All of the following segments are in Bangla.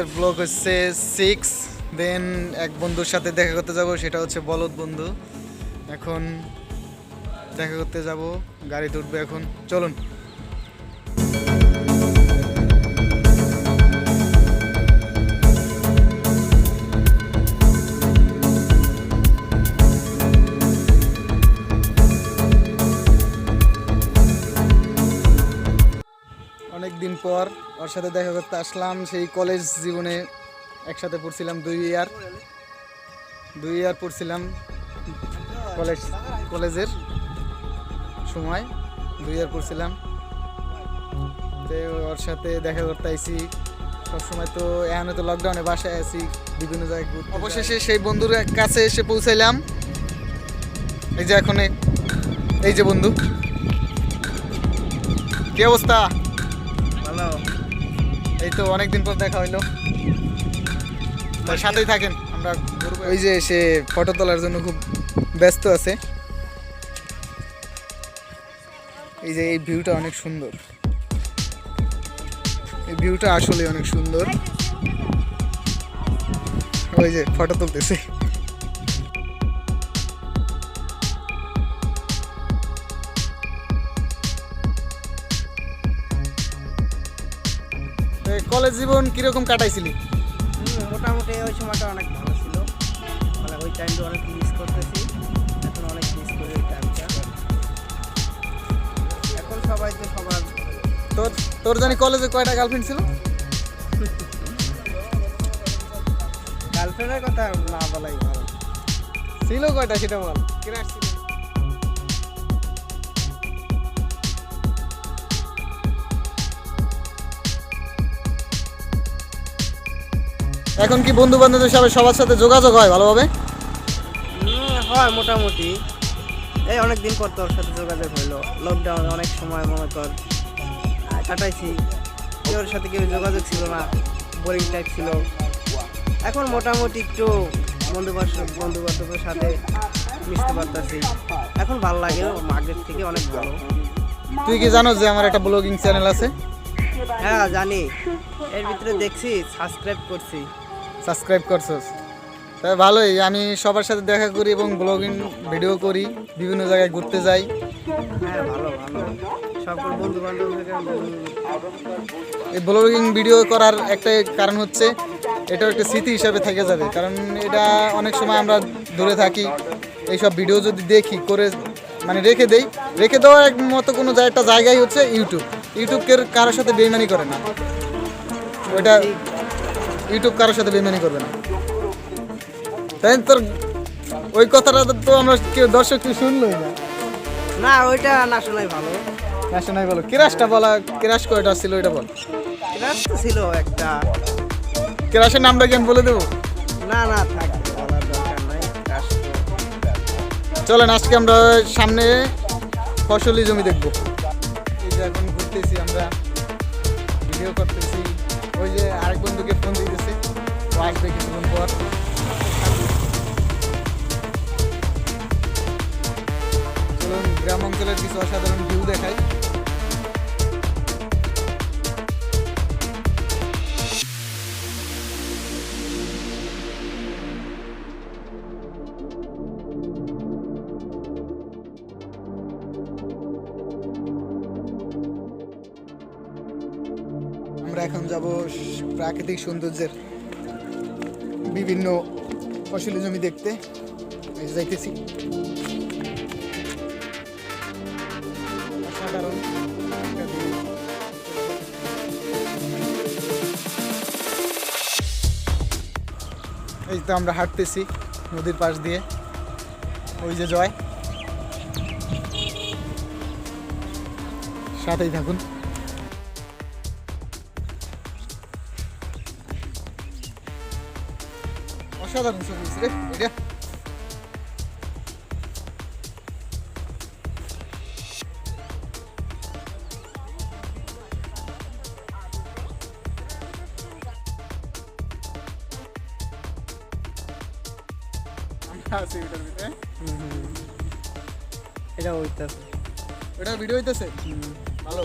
আমাদের ব্লগ হচ্ছে সিক্স দেন এক বন্ধুর সাথে দেখা করতে যাব, সেটা হচ্ছে বলদ বন্ধু। এখন দেখা করতে যাব, গাড়ি উঠবে এখন। চলুন। পর ওর সাথে দেখা করতে আসলাম। সেই কলেজ জীবনে একসাথে পড়ছিলাম দুই ইয়ার দুই ইয়ার পড়ছিলাম কলেজ কলেজের সময়। দুই ইয়ার পড়ছিলাম। তো ওর সাথে দেখা করতে আইছি। সবসময় তো এখানে তো লকডাউনে বাসায় আছি, বিভিন্ন জায়গায় অবশেষে সেই বন্ধুর কাছে এসে পৌঁছাইলাম। এই যে এখন, এই- যে বন্ধু কি অবস্থা? এই তো অনেকদিন পর দেখা হইল। সাথেই থাকেন আমরা ওই যে সে ফটো তোলার জন্য খুব ব্যস্ত আছে। এই যে এই ভিউটা অনেক সুন্দর। এই ভিউটা আসলে অনেক সুন্দর। ওই যে ফটো তুলতেছে। কলেজ জীবন কীরকম কাটাইছিলি? মোটামুটি ওই সময়টা অনেক ভালো ছিল। মানে ওই টাইমটা অনেক মিস করতেছি। এখন অনেক মিস করি ওই টাইমটা এখন সবাই তো সবার তোর তোর জানি কলেজে কয়টা গার্লফ্রেন্ড ছিল? গার্লফ্রেন্ডের কথা না বলাই ভালো। ছিল কয়টা সেটা বল। ক্রাশ এখন কি বন্ধু বান্ধবদের সবাই সবার সাথে যোগাযোগ হয় ভালোভাবে? হয় মোটামুটি। এই অনেক দিন পর তোর সাথে যোগাযোগ হইল। লকডাউন অনেক সময় মনে কর কাটাইছি। কেউর সাথে কেউ যোগাযোগ ছিল না বোরিং টাইপ ছিল। এখন মোটামুটি একটু বন্ধু বান্ধব বন্ধু বান্ধবের সাথে মিশতে পারতাছি। এখন ভালো লাগে আগের থেকে অনেক ভালো। তুই কি জানো যে আমার একটা ব্লগিং চ্যানেল আছে? হ্যাঁ জানি। এর ভিতরে দেখছি সাবস্ক্রাইব করছি। সাবস্ক্রাইব করছস তাই ভালোই আমি সবার সাথে দেখা করি এবং ব্লগিং ভিডিও করি বিভিন্ন জায়গায় ঘুরতে যাই। হ্যাঁ ভালো ভালো। সকল বন্ধু এই ব্লগিং ভিডিও করার একটা কারণ হচ্ছে এটা একটা স্মৃতি হিসাবে থেকে যাবে। কারণ এটা অনেক সময় আমরা দূরে থাকি এইসব ভিডিও যদি দেখি করে মানে রেখে দেই রেখে দেওয়ার এক মতো কোনো একটা জায়গায় হচ্ছে ইউটিউব ইউটিউব কেউ কারোর সাথে বেইমানি করে না। ওইটা ইউটিউব কারোর সাথে বেইমানি করবে না। তাই তোর ওই কথাটা তো আমরা কেউ দর্শক কেউ শুনলোই না। না ওইটা না শোনাই ভালো। না শোনাই বলো কিরাসটা বলা কিরাস কয়টা ছিল ওইটা বল। ক্লাস তো ছিল একটা। কিরাসের নামটা কি আমি বলে দেবো? না না থাক বলার দরকার নাই ক্লাস চলেন আজকে আমরা সামনে ফসলি জমি দেখব। এই যে এখন ঘুরতেছি আমরা ভিডিও করতেছি। ওই যে আরেক বন্ধুকে ফোন দিতেছে। ও আসবে কিছুক্ষণ পর। চলুন, গ্রাম অঞ্চলের কিছু অসাধারণ ভিউ দেখাই। আমরা এখন যাব প্রাকৃতিক সৌন্দর্যের বিভিন্ন ফসলি জমি দেখতে। যাইতেছি। এই তো আমরা হাঁটতেছি নদীর পাশ দিয়ে। ওই যে জয়। সাথেই থাকুন। অসাধারণ হয়েছে রে এটা। আমরা আছি এটার ভিতরে। এটা হইতাছে। এটা ভিডিও হইতেছে? ভালো।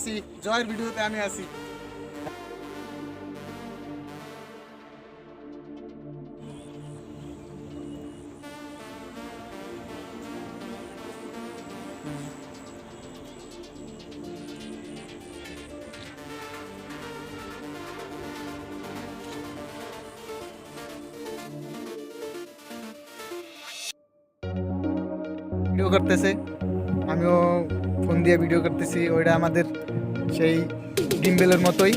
আসি জয়ের ভিডিওতে আমি আসি। ভিডিও করতেছে। আমিও ফোন দিয়ে ভিডিও করতেছি ওইটা আমাদের সেই গিম্বেলের মতোই।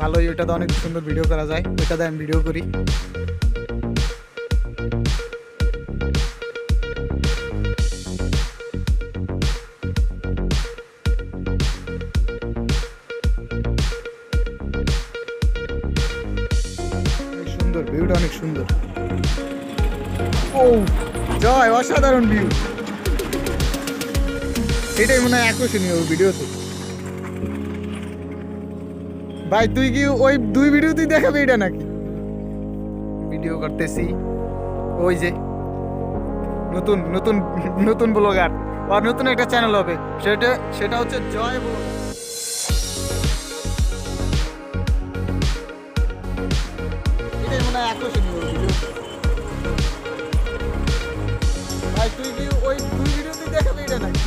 ভালোই ওইটাতে অনেক সুন্দর ভিডিও করা যায়। ওইটাতে আমি ভিডিও করি। সুন্দর ভিউটা অনেক সুন্দর। ও, জয়, অসাধারণ ভিউ এটাই মনে হয় আকর্ষণীয় ভিডিওতে ভাই, তুই কি ওই দুই ভিডিওতেই দেখাবে এটা নাকি? ভিডিও করতেছি। ওই যে নতুন নতুন নতুন ব্লগার আর নতুন একটা চ্যানেল হবে। সেটা সেটা হচ্ছে জয় ব্লগ এটাই হয় আকর্ষণীয় ভাই, তুই কি ওই দুই দেখাবে এটা নাকি?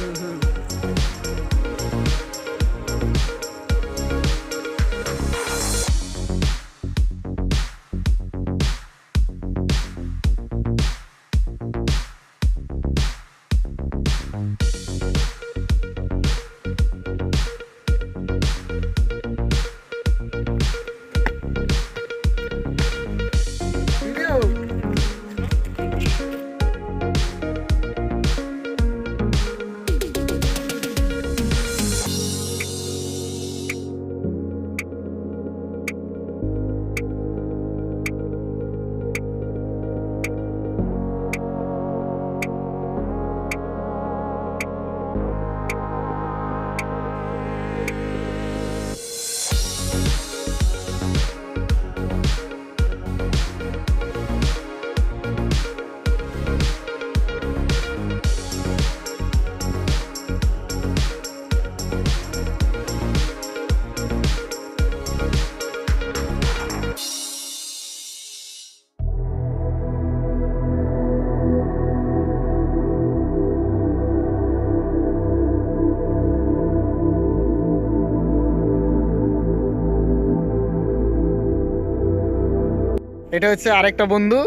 এটা হচ্ছে আরেকটা বন্ধু।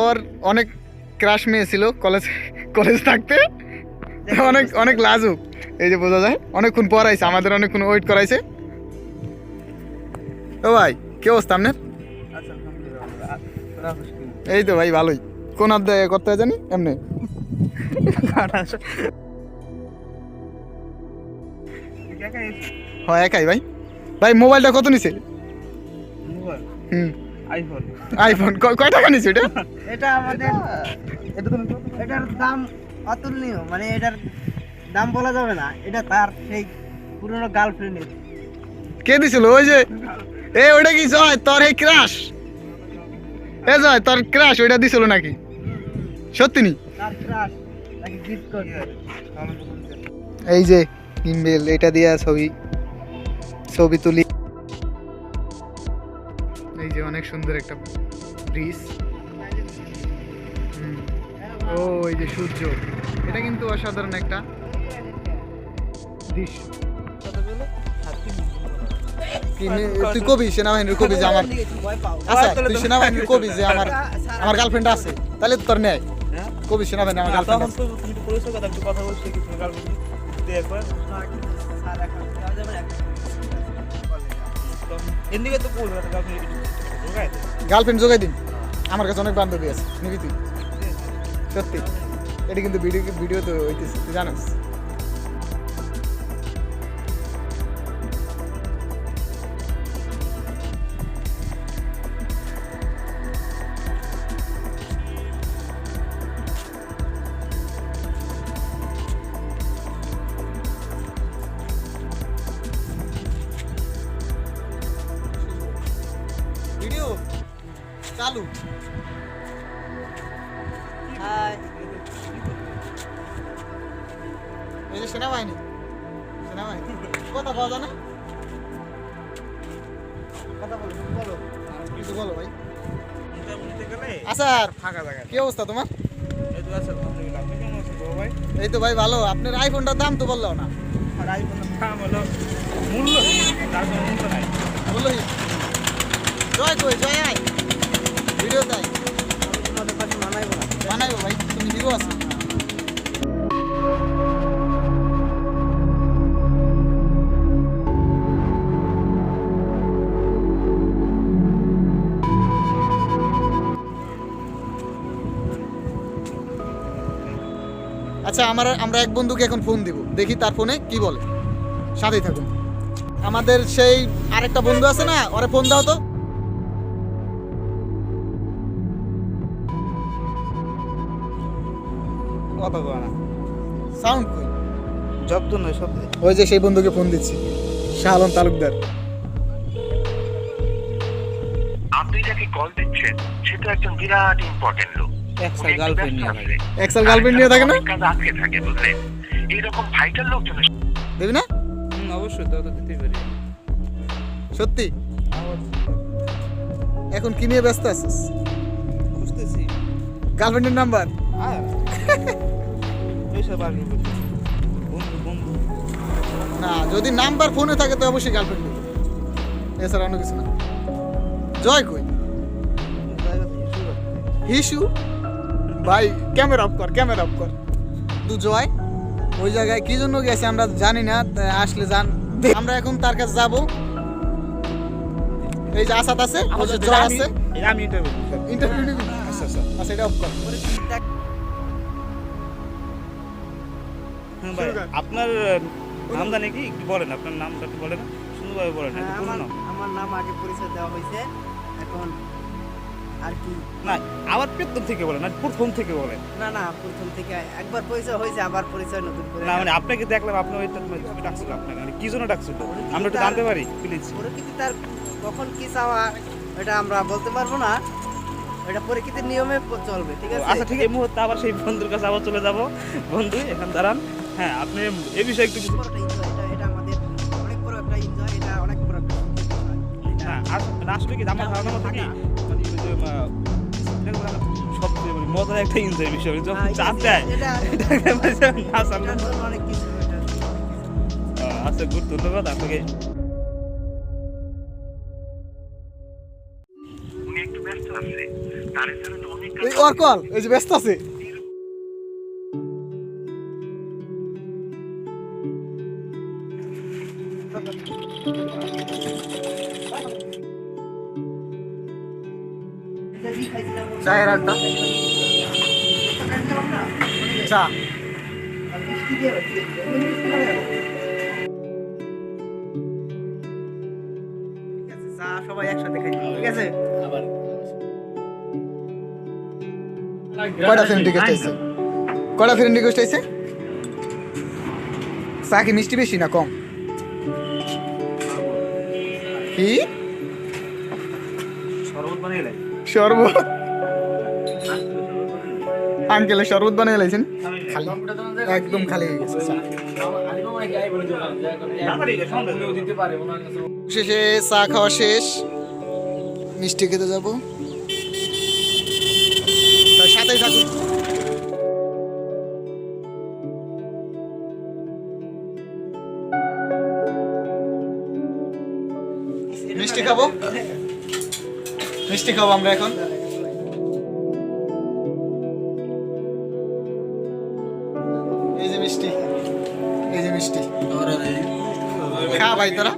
ওর অনেক ক্রাশ মেয়ে ছিল কলেজ কলেজ থাকতে। অনেক অনেক লাজুক। এই যে বোঝা যায় অনেকক্ষণ পর আইছে আমাদের অনেকক্ষণ ওয়েট করাইছে। ও ভাই কে অবস্থা আপনার? এই তো ভাই ভালোই। কোন অধ্যায় করতে হয় জানি? এমনি। হয় একাই ভাই। ভাই মোবাইলটা কত নিছে? হুম। আইফোন আইফোন কয় টাকা নিছে এটা এটা আমাদের এটার দাম অতুলনীয় মানে এটার দাম বলা যাবে না। এটা তার সেই পুরনো গার্লফ্রেন্ডের কে দিছিল? ওই যে এ ওটা কি জয়? তোর এই ক্রাশ এ জয় তোর ক্রাশ ওইটা দিছিল নাকি? সত্যি নি? তার ক্রাশ তাকে গিফট করবে। এই যে ইমেল এটা দিয়া ছবি ছবি তুলি। এই যে অনেক সুন্দর একটা ব্রিজ। ও এই যে সূর্য। এটা কিন্তু অসাধারণ একটা দৃশ্য। তুই কবি সেনাবাহিনীর কবি যে আমার আচ্ছা তুই সেনাবাহিনীর কবি যে আমার আমার গার্লফ্রেন্ড আছে তাহলে তোর নেয় কবি সেনাবাহিনী আমার গার্লফ্রেন্ড আছে। গার্লফ্রেন্ড যোগাই দিন। আমার কাছে অনেক বান্ধবী আছে নিবি তুই সত্যি। এটা কিন্তু ভিডিও ভিডিও তো হইতেছে, তুই জানিস। চালু হাই এই যে সেনাবাহিনী। না কথা যায় না? কথা বলো বলো। কিছু বলো ভাই। আচ্ছা ফাঁকা জায়গা কি অবস্থা তোমার? এই তো ভাই ভালো। আপনার আইফোনটার দাম তো বলল না। আর আইফোনের দাম হলো মূল্য মূল্য নাই। বলল জয় কই জয় আয় ভাই, তুমি আছো। আচ্ছা আমার, আমরা এক বন্ধুকে এখন ফোন দিব। দেখি তার ফোনে কি বলে। সাথেই থাকুন। আমাদের সেই আরেকটা বন্ধু আছে না, ওরে ফোন দাও তো। কথা কয় না। সাউন্ড কই? জব্দ নয় শব্দ। ওই যে সেই বন্ধুকে ফোন দিচ্ছি। শাহ আলম তালুকদার। আপনি যাকে কল দিচ্ছেন সে তো একজন বিরাট ইম্পর্টেন্ট লোক। গার্লফ্রেন্ড নিয়ে থাকে। এক্সেল গার্লফ্রেন্ড নিয়ে থাকে না? অনেক কাজ আটকে থাকে বুঝলেন? এইরকম ভাইটাল দেবি না? হুম অবশ্যই তো তো দিতেই পারি। সত্যি? এখন কি নিয়ে ব্যস্ত আছিস? বুঝতেছি গার্লফ্রেন্ডের নাম্বার আর? আসবে করতে বন্ধু বন্ধু। না যদি নাম্বার ফোনে থাকে তো অবশ্যই গার্লফ্রেন্ড এছাড়া অন্য কিছু না। জয় কই? হিসু? ভাই ক্যামেরা অফ কর ক্যামেরা অফ কর। তু জয় ওই জায়গায় কি জন্য গেছে আমরা জানি না আসলে জান। আমরা এখন তার কাছে যাব। এই যে আসাদ আছে জয় আছে। আমি ইন্টারভিউ ইন্টারভিউ আচ্ছা আচ্ছা। আচ্ছা এটা অফ কর। ভাই আপনার নাম জানি কি? একটু বলেন আপনার নামটা একটু বলেন সুন্দরভাবে বলেন হ্যাঁ, আমার নাম। আগে পরিচয় দেওয়া হয়েছে। এখন আর কি? না আবার পেতন থেকে বলেন না প্রথম থেকে বলেন। না না প্রথম থেকে একবার পরিচয় হয়েছে আবার পরিচয় নতুন করে। না মানে আপনাকে দেখলাম আপনি ওই তো ডাকছিল আপনাকে মানে কি জন্য ডাকছিল? আমরা একটু জানতে পারি প্লিজ প্রকৃতি তার কখন কি চাওয়া এটা আমরা বলতে পারব না। এটা প্রকৃতির নিয়মে চলবে ঠিক আছে? আচ্ছা ঠিক এই মুহূর্তে আবার সেই বন্ধুর কাছে আবার চলে যাব। বন্ধু এখান দাঁড়ান। হ্যাঁ আপনি এই বিষয়ে একটু কিছু বড় এটা আমাদের অনেক বড় একটা এনজয় এটা অনেক বড় একটা হ্যাঁ মানে আসলে কি আমার ধারণা মতো কি? ওই যে, আহ, এটাকে বলে না, সবচেয়ে মজার একটা এনজয় বিষয় মানে যখন হ্যাঁ, চাপ দেয়। এটা- জন্য অনেক কিছু আচ্ছা গুড ধন্যবাদ আপনাকে। ওর কল এই যে ব্যস্ত আছে। চায়ের আড্ডা। চা। আছে, আছে? কয়টা ফ্রেন্ড রিকোয়েস্ট ফ্রেন্ড রিকোয়েস্ট আইছে চা কি মিষ্টি বেশি না কম? কি? শরবত আঙ্কেলের শরবত? বানিয়ে লাইছেন? খালি। একদম খালি হয়ে গেছে শেষে চা খাওয়া শেষ। মিষ্টি খেতে যাব। সাথেই থাকুন। মিষ্টি খাব? মিষ্টি খাব আমরা এখন। এই যে মিষ্টি এই যে মিষ্টি। খা ভাই তোরা।